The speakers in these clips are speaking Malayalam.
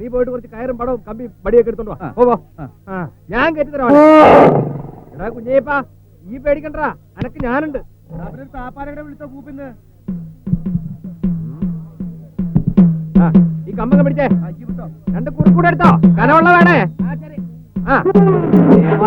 നീ പോയിട്ട് കുറച്ച് കയറും പടവും കമ്പി പടിയൊക്കെ എടുത്തോണ്ട് വാ. പോ, പോ. ഞാൻ കയറ്റി തരാം. എടാ കുഞ്ഞേപ്പാ ഈ പേടിക്കണ്ട. അനക്ക് ഞാനുണ്ട്. വിളിച്ചോ കൂപ്പിന്ന്. ഈ കമ്പങ്ങ പിടിച്ചേ. രണ്ട് കുറുക്കൂടെ എടുത്തോ. കനമുള്ള വേണേ ആ.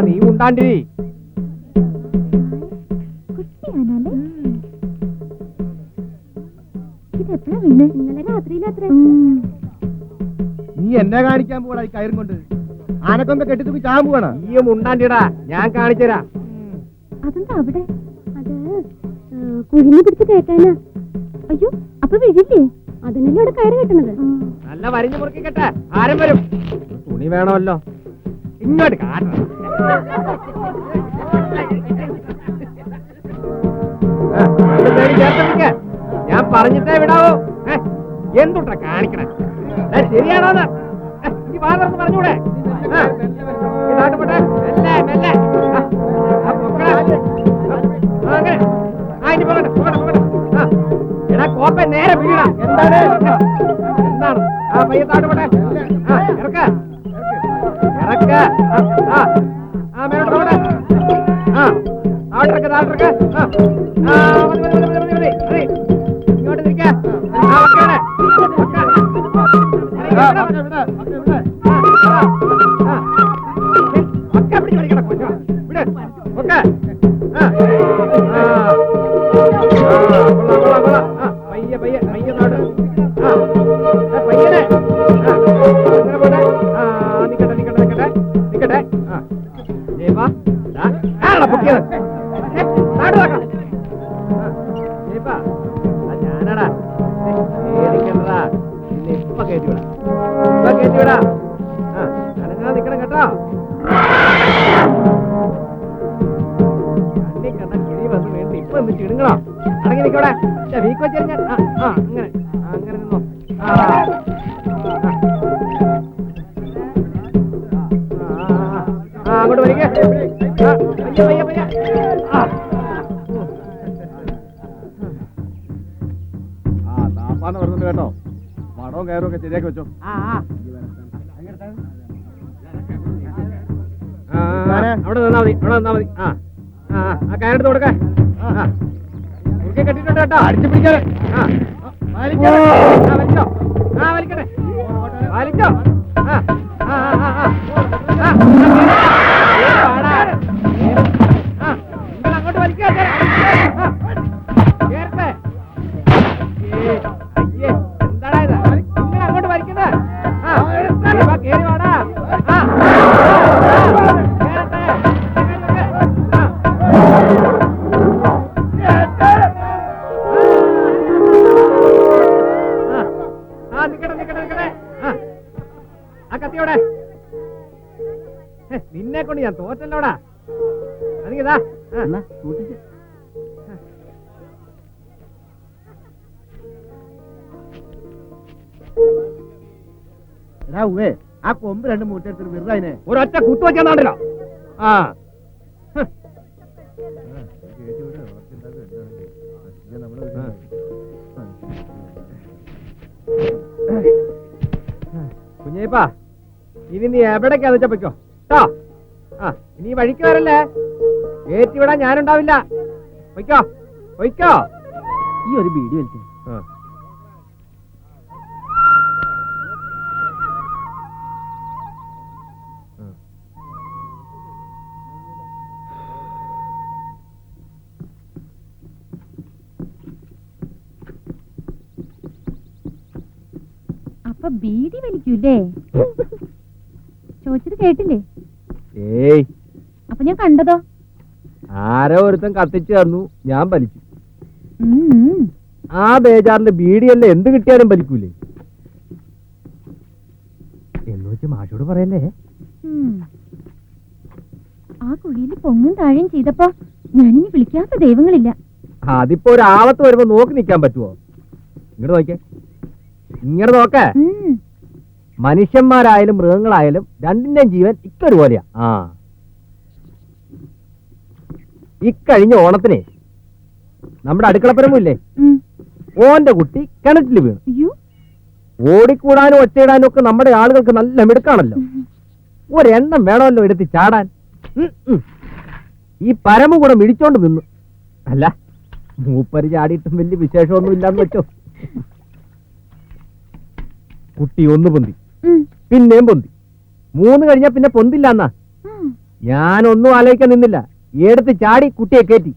നീ ഉണ്ടാണ്ടി ഇന്നലെ രാത്രിയിലത്ര നീ എന്നെ കാണിക്കാൻ പോകണ ഈ കയറും കൊണ്ട്. ആനക്കൊമ്പ കെട്ടിത്തൂക്കി ചാൻ പോവാണ? നീ ഉണ്ടാണ്ടിടാ ഞാൻ കാണിച്ചരാ അതെന്താ അവിടെ? അത് കുഴിഞ്ഞു പിടിച്ച് കേട്ടാനാ അയ്യോ അപ്പൊ വീഴില്ലേ? അതിനല്ലേ അവിടെ കയറി കെട്ടണത്? നല്ല വരിഞ്ഞു മുറുക്കിക്കട്ടെ. ആരും വരും. തുണി വേണമല്ലോ. ഇങ്ങോട്ട് കാട്ടണം ആ, ഞാൻ പറഞ്ഞിട്ടേ വിടാവോ എന്തുട്ട കാണിക്കണേ ശരിയാണോന്ന് ഈ വാതർന്ന് പറഞ്ഞൂടെ മെല്ലെ മെല്ലെ അങ്ങനെ ആ ഇനി പോകട്ടെ പോകട്ടെ പോകട്ടെ ആ എടാ കോപ്പ നേരെ വീടാ എന്താണ് എന്താണ് ആ പയ്യ താട്ട് ആ ഇറക്ക ഇറക്ക ആ, ആ മേലോട്ട് പോട്ടെ ആ താട്ടിറക്ക താട്ടിറക്ക ആ അങ്ങോട്ട് വരിക ആ, താപ്പാന്ന് പറഞ്ഞത് കേട്ടോ മടവും കയറും ഒക്കെ ശരിയാക്കി വെച്ചോ അവിടെ നിന്നാ മതി അവിടെ നിന്നാ മതി ആ ആ കയറെടുത്ത് കൊടുക്കേ കെട്ടിട്ടുണ്ട് കേട്ടോ അടിച്ചു പിടിക്കാതെ ആ വലിച്ചോ ആ ആ ആ. കൊണ്ട് ഞാൻ തോറ്റല്ലോടാ. അതിങ്ങതാ എടാ ഉവേ ആ കൊമ്പ് രണ്ട് മൂട്ടെടുത്തിട്ട് വെറുതെ അതിനെ. ഒരൊറ്റ കുത്തു വെച്ചാണ്ടല്ലോ ആ. കുഞ്ഞേപ്പാ ഇനി നീ എവിടേക്കാന്ന് വെച്ചാ പൊയ്ക്കോ. കേട്ടോ ഇനി വഴിക്ക് വരല്ലേ ഏറ്റിവിടാൻ ഞാനുണ്ടാവില്ല. പൊയ്ക്കോ പൊയ്ക്കോ. ഈ ഒരു ബീഡി വലിച്ചേ. ആ. അപ്പൊ ബീഡി വലിക്കൂല്ലേ? ചോദിച്ചത് കേട്ടില്ലേ? ഏയ്. അപ്പൊ ഞാൻ കണ്ടതോ? ആരോ ഒരുത്തൻ കത്തിച്ചു തന്നു. ഞാൻ ഉം. ആ ബേജാറിന്റെ ബീഡിയല്ലേ എന്ത് കിട്ടിയാലും പലിക്കൂലേ? എന്ന് വെച്ച് മാഷോട് പറയല്ലേ? ആ കുഴിയിൽ പൊങ്ങും താഴെയും ചെയ്തപ്പോ ഞാനിനി വിളിക്കാത്ത ദൈവങ്ങളില്ല. അതിപ്പോ ഒരു ആവത്ത് വരുമ്പോ നോക്കി നിക്കാൻ പറ്റുമോ ഇങ്ങോട്ട് നോക്കേ ഇങ്ങോട്ട് നോക്കേ. മനുഷ്യന്മാരായാലും മൃഗങ്ങളായാലും രണ്ടിന്റെയും ജീവൻ ഇക്കൊരു പോലെയാ ആ. ഇക്കഴിഞ്ഞ ഓണത്തിനെ നമ്മുടെ അടുക്കളപ്പരമില്ലേ. ഓന്റെ കുട്ടി കിണറ്റിൽ വീണു. ഓടിക്കൂടാനും ഒറ്റയിടാനും ഒക്കെ നമ്മുടെ ആളുകൾക്ക് നല്ല മിടുക്കാണല്ലോ. ഒരെണ്ണം വേണമല്ലോ എടുത്ത് ചാടാൻ. ഈ പരമ കൂടെ മിടിച്ചോണ്ട് നിന്നു. അല്ല മൂപ്പര് ചാടിയിട്ടും വലിയ വിശേഷമൊന്നും ഇല്ലാന്ന് വെച്ചോ. കുട്ടി ഒന്ന് പൊന്തി. പിന്നെയും പൊന്തി. മൂന്ന് കഴിഞ്ഞാ പിന്നെ പൊന്തില്ല എന്നാ. ഞാനൊന്നും ആലോചിക്കാൻ നിന്നില്ല. എടുത്ത് ചാടി കുട്ടിയെ കയറ്റി.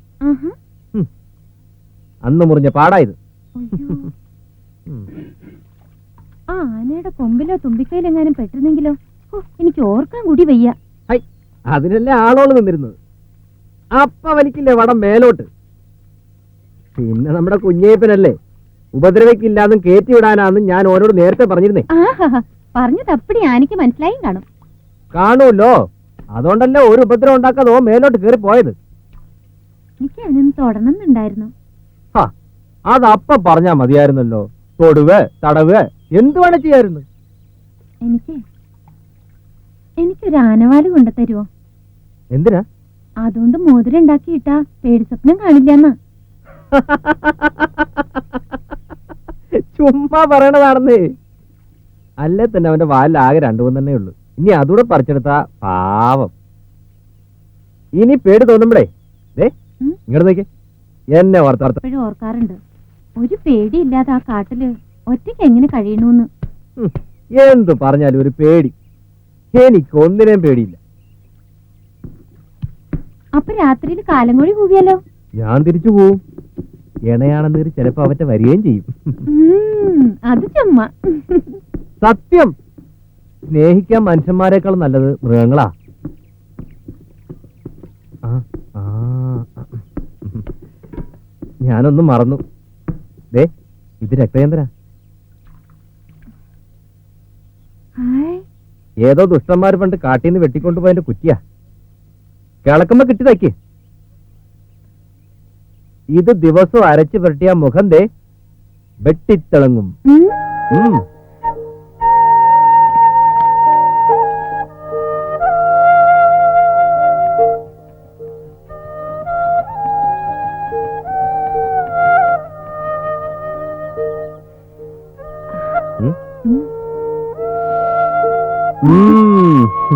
അന്ന് മുറിഞ്ഞ പാടായത്. ആ ആനയുടെ കൊമ്പിലോ തുമ്പിക്കൈയിലെങ്ങാനും പെട്ടിരുന്നെങ്കിലോ? എനിക്ക് ഓർക്കാൻ കൂടി വയ്യ. അതിനല്ലേ ആളോൾ നിന്നിരുന്നത്? അപ്പ വലിക്കില്ലേ വടം മേലോട്ട്? പിന്നെ നമ്മുടെ കുഞ്ഞേപ്പനല്ലേ? ഉപദ്രവിക്കില്ലാന്നും കയറ്റി വിടാനാന്നും ഞാൻ ഓരോട് നേരത്തെ പറഞ്ഞിരുന്നേ. പറഞ്ഞത് അപ്പടി ആനയ്ക്ക് മനസ്സിലായും കാണും. കാണൂല്ലോ അതുകൊണ്ടല്ലേ ഒരു ഉപദ്രവം ഉണ്ടാക്കാതെ ഓ മേലോട്ട് കയറി പോയത്? എനിക്ക് അതിന് തൊടണമെന്നുണ്ടായിരുന്നു. ഹാ അത് അപ്പ പറഞ്ഞാ മതിയായിരുന്നല്ലോ. തൊടുവ് തടവ് എന്ത് വേണ ചെയ്യായിരുന്നു? എനിക്ക് എനിക്കൊരു ആനവാൽ കൊണ്ടുതരുമോ എന്തിനാ? അതുകൊണ്ട് മോതിരം ഉണ്ടാക്കിയിട്ടാ പേടി സ്വപ്നം കാണില്ലെന്നാ. ചുമ്മാ പറയണതാണെന്നേ. അല്ലേ തന്നെ അവന്റെ വാലിൽ ആകെ രണ്ടു മൂന്നെണ്ണേ ഉള്ളൂ. ഇനി അതുകൂടെ പറിച്ചെടുത്ത പാവം. ഇനി പേടി തോന്നുമ്പളേ ദേ ഇങ്ങോട്ട് നോക്കി. എന്നെ ഓർത്താർത്ത എപ്പോഴും ഓർക്കാറുണ്ട്. ഒരു പേടിയില്ലാതെ ആ കാട്ടിൽ ഒറ്റയ്ക്ക് എങ്ങനെ കഴിയണൂന്ന്? എന്തു പറഞ്ഞാലും ഒരു പേടി. എനിക്ക് ഒന്നിനേം പേടിയില്ല. അപ്പൊ രാത്രിയിൽ കാലങ്ങൊഴി കൂവിയാലോ? ഞാൻ തിരിച്ചു പോവും. ഇണയാണെന്ന് ചിലപ്പോ അവറ്റ വരികയും ചെയ്യും. അത് ചുമ്മാ. സത്യം. സ്നേഹിക്കാൻ മനുഷ്യന്മാരെക്കാൾ നല്ലത് മൃഗങ്ങളാ. ഞാനൊന്നും മറന്നു. ദേ ഇത് രക്തചന്ദ്ര. ഏതോ ദുഷ്ടന്മാർ പണ്ട് കാട്ടിൽ കാട്ടിന്ന് വെട്ടിക്കൊണ്ടുപോയതിന്റെ കുറ്റിയാ. കിളക്കുമ്പോ കിട്ടിയതാക്കി ഇത് ദിവസം അരച്ചു പുരട്ടിയ മുഖം ദേ വെട്ടിത്തിളങ്ങും.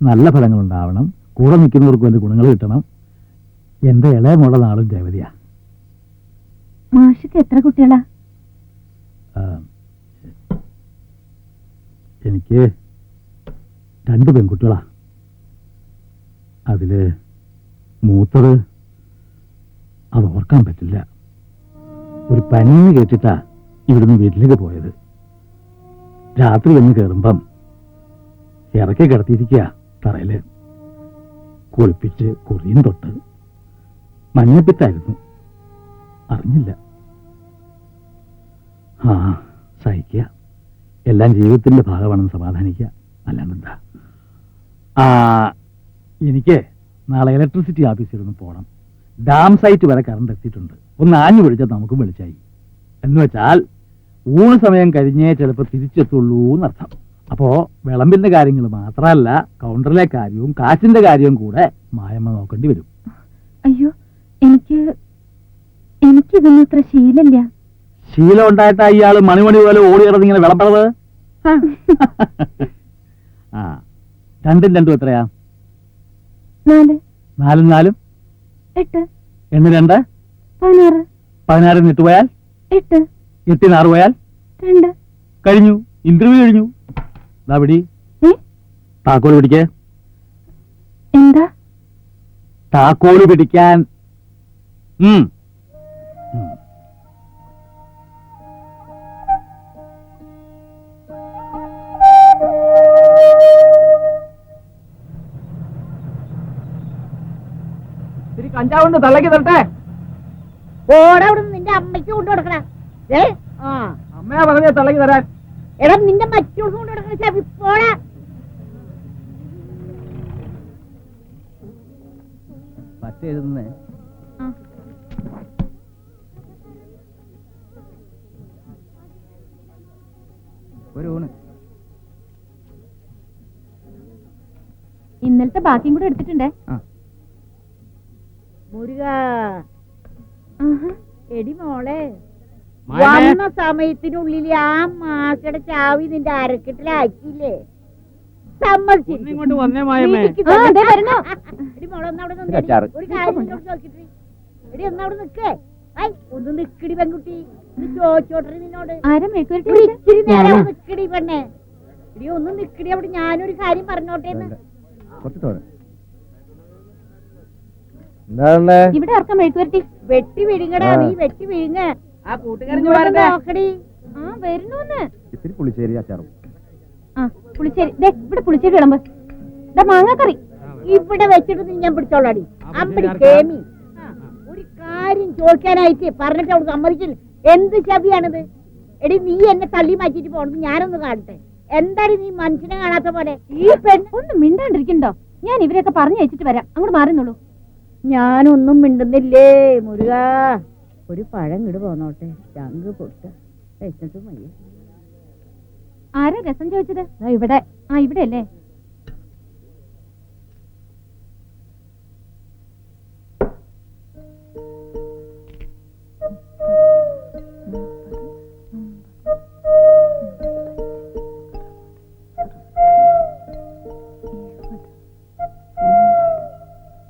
നല്ല ഫലങ്ങൾ ഉണ്ടാവണം കൂടെ നിൽക്കുന്നവർക്കും വേണ്ടി ഗുണങ്ങൾ കിട്ടണം. എന്റെ ഇളയ മോളുടെ നാളും രേവതിയാ മാഷിക്ക് എത്ര കുട്ടികളാ? എനിക്ക് രണ്ട് പെൺകുട്ടികളാ. അതിൽ മൂത്തത് അത് ഓർക്കാൻ പറ്റില്ല. ഒരു പനിന്ന് കേട്ടിട്ടാ ഇവിടുന്ന് വീട്ടിലേക്ക് പോയത്. രാത്രി വന്ന് കയറുമ്പം ഇറക്കി കിടത്തിയിരിക്കുക തറയിൽ കുളിപ്പിച്ച് കുറിയും തൊട്ട് മഞ്ഞപ്പിത്തായിരുന്നു. അറിഞ്ഞില്ല. ആ സഹിക്കുക. എല്ലാം ജീവിതത്തിന്റെ ഭാഗമാണെന്ന് സമാധാനിക്കുക. അല്ലാണ്ടെന്താ ആ എനിക്ക് നാളെ ഇലക്ട്രിസിറ്റി ഓഫീസിൽ ഒന്ന് പോകണം ഡാം സൈറ്റ് വരെ കറണ്ട് എത്തിയിട്ടുണ്ട്. ഒന്ന് ആഞ്ഞു പിടിച്ചാൽ നമുക്കും വെളിച്ചായി. എന്ന് വെച്ചാൽ ഊണ് സമയം കഴിഞ്ഞേ ചിലപ്പോൾ തിരിച്ചെത്തുള്ളൂ എന്നർത്ഥം. അപ്പോ വിളമ്പിന്റെ കാര്യങ്ങൾ മാത്രമല്ല കൗണ്ടറിലെ കാര്യവും കാശിന്റെ കാര്യവും കൂടെ മായമ്മ നോക്കേണ്ടി വരും. അയ്യോ എനിക്ക് എനിക്കിതൊന്നും അത്ര ശീലല്ല ശീലം ഉണ്ടായിട്ടാ ഇയാൾ മണിമണി പോലെ ഓടി കിടന്ന് ഇങ്ങനെ വിളമ്പറത് ആ. രണ്ടും രണ്ടും എത്രയാ? നാല്. നാലും നാലും? എട്ട്. എണ്ണ രണ്ട്? പതിനാറ്. പതിനാറിന് എട്ട് പോയാൽ? എട്ട്. എട്ടിന് ആറ് പോയാൽ? രണ്ട്. കഴിഞ്ഞു. ഇന്റർവ്യൂ കഴിഞ്ഞു. പിടി. ഏ താക്കോൽ പിടിക്കേ. എന്താ? താക്കോൽ പിടിക്കാൻ. കഞ്ചാവുണ്ട് തള്ളക്ക് തരട്ടെ. ഓടവിടുന്ന് നിന്റെ അമ്മയ്ക്ക് കൊണ്ടു കൊടുക്കണ ഏ? ആ അമ്മയാ പറഞ്ഞ തള്ളക്ക് തരാൻ. എടാ നിന്റെ പോടാ പറ്റ എഴുതുന്നേ ഒരു ഊണ്. ഇന്നലത്തെ ബാക്കിയും കൂടെ എടുത്തിട്ടുണ്ടേ? ആ. മുരുക. എടി മോളെ. വന്ന സമയത്തിനുള്ളിൽ ആ മാസയുടെ ചാവി നിന്റെ അരക്കെട്ടിലാക്കിയില്ലേ? വന്നേ മായമേ. ഒരു കാര്യം എടി നിക്കേ. ഐ ഒന്ന് നിക്കടി പെൺകുട്ടി. നിന്നോട്? ഇച്ചിരി നേരം നിക്കടി പെണ്ണെ. എടി ഒന്ന് നിക്കടി അവിടെ ഞാനൊരു കാര്യം പറഞ്ഞോട്ടെ ഇവിടെ വെട്ടി വിഴുങ്ങടാ നീ വെട്ടി വിഴുങ്ങ. ആ ഇങ്ങോട്ട് നോക്കടി. ആ വരുന്നൂന്ന്. ഇത്തിരി പുളിശ്ശേരി അച്ചാറും. ആ പുളിശ്ശേരി. ദേ ഇവിടെ പുളിശ്ശേരി വിളമ്പ്. ഇതാ മാങ്ങാക്കറി. ഇവിടെ വെച്ചിട്ട് ഞാൻ പിടിച്ചോളാടി. അമ്പടി കേമി. ഒരു കാര്യം ചോദിക്കാനായിട്ട് പറഞ്ഞിട്ട് അവൾ സമ്മതിച്ചില്ല. എന്ത് ചവിയാണിത്? എടി നീ എന്നെ തള്ളി മാറ്റിട്ട് പോണത് ഞാനൊന്ന് കാണട്ടെ. എന്താണ് നീ മനുഷ്യനെ കാണാത്ത പോലെ? ഈ പെൺ ഒന്ന് മിണ്ടാണ്ടിരിക്കണ്ടോ? ഞാൻ ഇവരെയൊക്കെ പറഞ്ഞു വെച്ചിട്ട് വരാം. അങ്ങോട്ട് മാറുന്നുള്ളൂ. ഞാനൊന്നും മിണ്ടുന്നില്ലേ മുരുക? ഒരു പഴം ഇട് പോന്നോട്ടെ. ചങ്ക് പൊട്ട. വെച്ചിട്ട് മയ്യ. ആരാ രസം ചോദിച്ചത്? ഇവിടെ. ആ ഇവിടെ അല്ലേ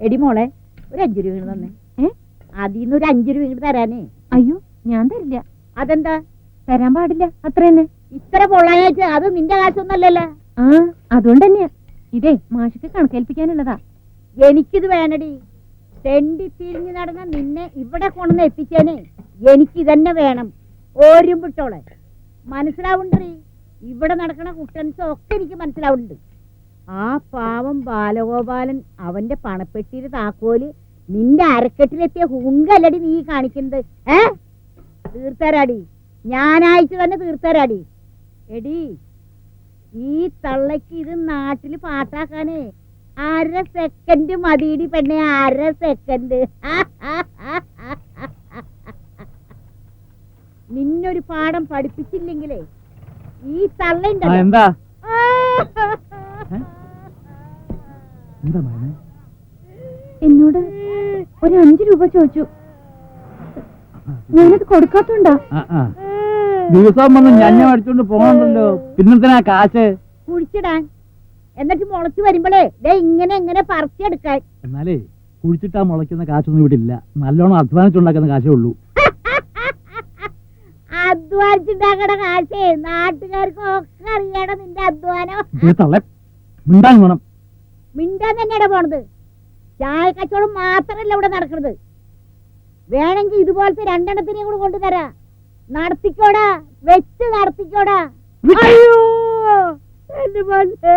എടി മോളെ ഒരു അഞ്ചു രൂപ തന്നെ. അതിന്ന് ഒരു അഞ്ചു രൂപ ഇങ്ങോട്ട് തരാനേ. അയ്യോ ഞാൻ തരില്ല. അതെന്താ? തരാൻ പാടില്ല. അത്ര തന്നെ. ഇത്ര പൊള്ളാനായിട്ട് അത് നിന്റെ കാശൊന്നല്ലല്ലോ. ആ അതുകൊണ്ട് തന്നെയാ. ഇതേ മാഷിക്ക് കണക്കേൽപ്പിക്കാനുള്ളതാ. എനിക്കിത് വേണടി. തെണ്ടി തിരിഞ്ഞു നടന്ന നിന്നെ ഇവിടെ കൊണ്ടുവന്ന് എത്തിച്ചേനെ. എനിക്ക് ഇതന്നെ വേണം. ഓരും വിട്ടോളെ മനസ്സിലാവുണ്ടറി ഇവിടെ നടക്കണ കുട്ടൻസ് ഒക്കെ എനിക്ക് മനസ്സിലാവുന്നുണ്ട്. ആ പാവം ബാലഗോപാലൻ അവന്റെ പണപ്പെട്ടിയുടെ താക്കോൽ നിന്റെ അരക്കെട്ടിലെത്തിയ ഹുങ്കല്ലടി നീ കാണിക്കുന്നത് ഏ? തീർത്തരാടി. ഞാനായിട്ട് തന്നെ തീർത്തരാടി. എടി ഈ തള്ളയ്ക്ക് ഇത് നാട്ടിൽ പാട്ടാക്കാനേ അര സെക്കൻഡ് മതിയിടി പെണ്ണെ അര സെക്കൻഡ് നിന്നൊരു പാഠം പഠിപ്പിച്ചില്ലെങ്കിലേ ഈ ആ എന്താ? എന്താ എന്നോട് ഒരു അഞ്ചു രൂപ ചോദിച്ചു. ഞാനത് കൊടുക്കാത്തോണ്ടാ. ദിവസം വന്ന് ഞഞ്ഞ മേടിച്ചോണ്ട് പോകണ്ടല്ലോ പിന്നെന്തിനാ കാശ്? കുഴിച്ചിടാൻ. എന്നിട്ട് മുളച്ചു വരുമ്പോഴേ ദേ ഇങ്ങനെ എങ്ങനെ പറിച്ചെടുക്കാൻ. എന്നാലേ കുഴിച്ചിട്ടാ മുളയ്ക്കുന്ന കാശൊന്നും ഇവിടെ ഇല്ല. നല്ലോണം അധ്വാനിച്ചുണ്ടാക്കുന്ന കാശേ ഉള്ളൂ. അധ്വാനിച്ചുണ്ടാക്കണ കാശേ നാട്ടുകാർക്കൊക്കെ അറിയണം നിന്റെ അധ്വാനം. മിണ്ടാൻ വേണം. മിണ്ടാൻ തന്നെയാണ് പോണത്. ചായ കച്ചവടം മാത്രമല്ല ഇവിടെ നടക്കുന്നത് വേണമെങ്കിൽ ഇതുപോലത്തെ രണ്ടെണ്ണത്തിനെയും കൂടെ കൊണ്ടുതരാ. നടത്തിക്കോടാ. വെച്ച് നടത്തിക്കോടാ. അയ്യോ! എന്റെ പല്ലേ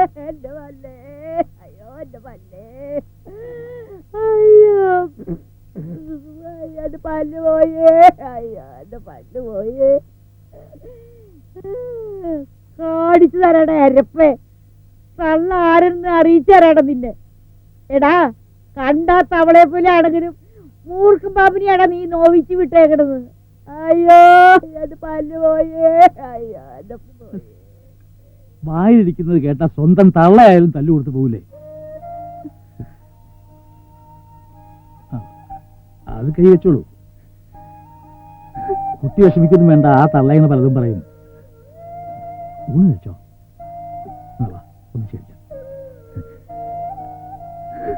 അരപ്പേ കള്ള അറിയിച്ചു തരാടാ നിന്നെ. എടാ കണ്ടാ തവളെ പോലെ ആണെങ്കിലും മൂർഖം പാപിനിയാണ് നീ നോവിച്ച് വിട്ടേക്കണത്. അയ്യോ എന്റെ പല്ല് പോയേ അയ്യോ എന്റെ വായിലിരിക്കുന്നത് കേട്ടാ സ്വന്തം തള്ളയായാലും തല്ലു കൊടുത്തു പോകൂലേ? അത് കൈ വെച്ചോളൂ. കുട്ടി വിഷമിക്കൊന്നും വേണ്ട ആ തള്ളയെന്ന് പലതും പറയും. ഊണ് കഴിച്ചോ?